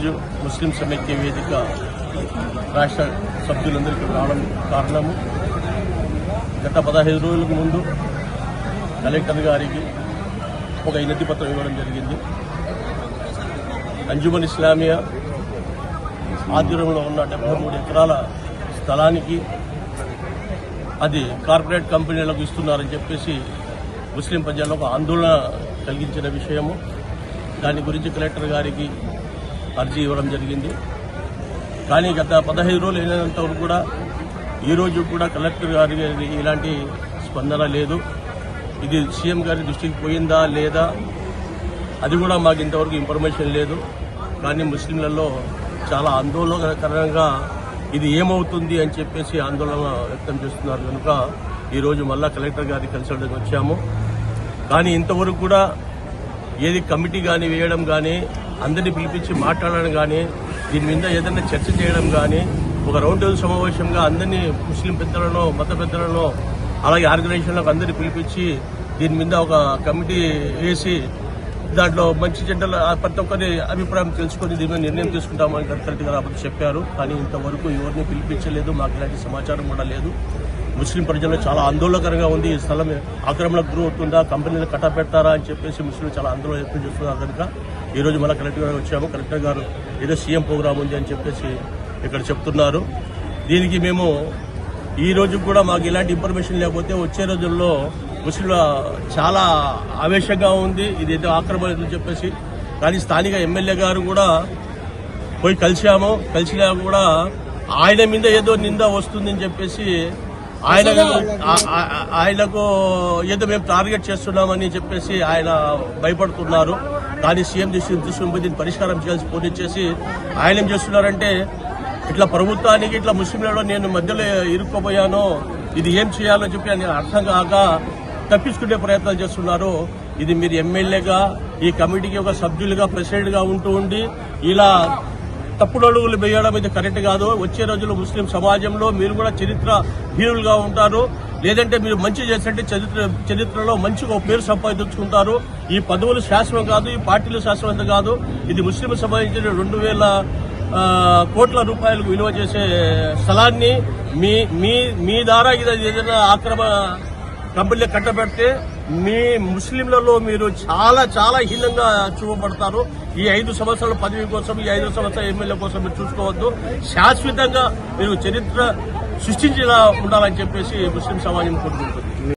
ఈరోజు ముస్లిం సమైక్య వేదిక రాష్ట్ర సభ్యులందరికీ రావడం కారణము. గత పదహైదు రోజులకు ముందు కలెక్టర్ గారికి ఒక వినతి పత్రం ఇవ్వడం జరిగింది. అంజుమన్ ఇస్లామియా ఆధ్వర్యంలో ఉన్న డెబ్బై మూడు ఎకరాల స్థలానికి అది కార్పొరేట్ కంపెనీలకు ఇస్తున్నారని చెప్పేసి ముస్లిం ప్రజల్లో ఒక ఆందోళన కలిగించిన విషయము. దాని గురించి కలెక్టర్ గారికి అర్జీ ఇవ్వడం జరిగింది. కానీ గత పదహైదు రోజులు అయినంత వరకు కూడా ఈ రోజు కూడా కలెక్టర్ గారి ఇలాంటి స్పందన లేదు. ఇది సీఎం గారి దృష్టికి పోయిందా లేదా అది కూడా మాకు ఇంతవరకు ఇన్ఫర్మేషన్ లేదు. కానీ ముస్లింలలో చాలా ఆందోళనకరంగా ఇది ఏమవుతుంది అని చెప్పేసి ఆందోళన వ్యక్తం చేస్తున్నారు. కనుక ఈరోజు మళ్ళా కలెక్టర్ గారిని కలిసడానికి వచ్చాము. కానీ ఇంతవరకు కూడా ఏది కమిటీ కానీ వేయడం కానీ అందరినీ పిలిపించి మాట్లాడడం కానీ దీని మీద ఏదైనా చర్చ చేయడం కానీ ఒక రౌండ్ టేబుల్ సమావేశంగా అందరినీ ముస్లిం పెద్దలను మత పెద్దలను అలాగే ఆర్గనైజేషన్లకు అందరినీ పిలిపించి దీని మీద ఒక కమిటీ వేసి దాంట్లో మంచి చెడ్డల ప్రతి ఒక్కరి అభిప్రాయం తెలుసుకొని దీని మీద నిర్ణయం తీసుకుంటామని కరెక్ట్గా చెప్పారు. కానీ ఇంతవరకు ఎవరిని పిలిపించలేదు మాకు ఇలాంటి సమాచారం కూడా లేదు. ముస్లిం ప్రజల్లో చాలా ఆందోళనకరంగా ఉంది. ఈ స్థలం ఆక్రమణకు గురవుతుందా? కంపెనీలు కట్టబెడతారా? అని చెప్పేసి ముస్లింలు చాలా ఆందోళన వ్యక్తం చేస్తున్నారు కనుక ఈ రోజు మళ్ళీ కలెక్టర్ గారు వచ్చాము. కలెక్టర్ గారు ఏదో సీఎం ప్రోగ్రామ్ ఉంది అని చెప్పేసి ఇక్కడ చెప్తున్నారు. దీనికి మేము ఈ రోజు కూడా మాకు ఇలాంటి ఇన్ఫర్మేషన్ లేకపోతే వచ్చే రోజుల్లో ముస్లింల చాలా ఆవేశంగా ఉంది. ఇది ఏదో ఆక్రమణ చెప్పేసి. కానీ స్థానిక ఎమ్మెల్యే గారు కూడా పోయి కలిసాము కలిసినా కూడా ఆయన మీద ఏదో నింద వస్తుందని చెప్పేసి ఆయన ఆయనకు ఏదో మేము టార్గెట్ చేస్తున్నామని చెప్పేసి ఆయన భయపడుతున్నారు. కానీ సీఎం దృష్టి తీసుకుని పోయి దీన్ని పరిష్కారం చేయాల్సి పోనిచ్చేసి ఆయన ఏం చేస్తున్నారంటే ఇట్లా ప్రభుత్వానికి ఇట్లా ముస్లింలలో నేను మధ్యలో ఇరుక్కుపోయాను ఇది ఏం చేయాలో చెప్పి అని అర్థం కాక తప్పించుకునే ప్రయత్నాలు చేస్తున్నారు. ఇది మీరు ఎమ్మెల్యేగా ఈ కమిటీకి ఒక సభ్యులుగా ప్రెసిడెంట్గా ఉంటూ ఉండి ఇలా తప్పుడు అడుగులు వేయడం ఇది కరెక్ట్ కాదు. వచ్చే రోజుల్లో ముస్లిం సమాజంలో మీరు కూడా చరిత్ర హీరులుగా ఉంటారు. లేదంటే మీరు మంచి చేసినట్టే చరిత్ర చరిత్రలో మంచిగా పేరు సంపాదించుకుంటారు. ఈ పదవులు శాశ్వతం కాదు ఈ పార్టీలు శాశ్వతం కాదు. ఇది ముస్లిం సంబంధించిన రెండు వేల కోట్ల రూపాయలకు విలువ చేసే స్థలాన్ని మీ మీ మీ ద్వారా ఇది ఏదైనా ఆక్రమ కంపెనీలు కట్టబెడితే మీ ముస్లింలలో మీరు చాలా చాలా హీనంగా చూపబడతారు. ఈ ఐదు సంవత్సరాల పదవి కోసం ఈ ఐదు సంవత్సరాల ఎమ్మెల్యే కోసం మీరు చూసుకోవద్దు. శాశ్వతంగా మీరు చరిత్ర సృష్టించేలా ఉండాలని చెప్పేసి ముస్లిం సమాజం కోరుకుంటుంది.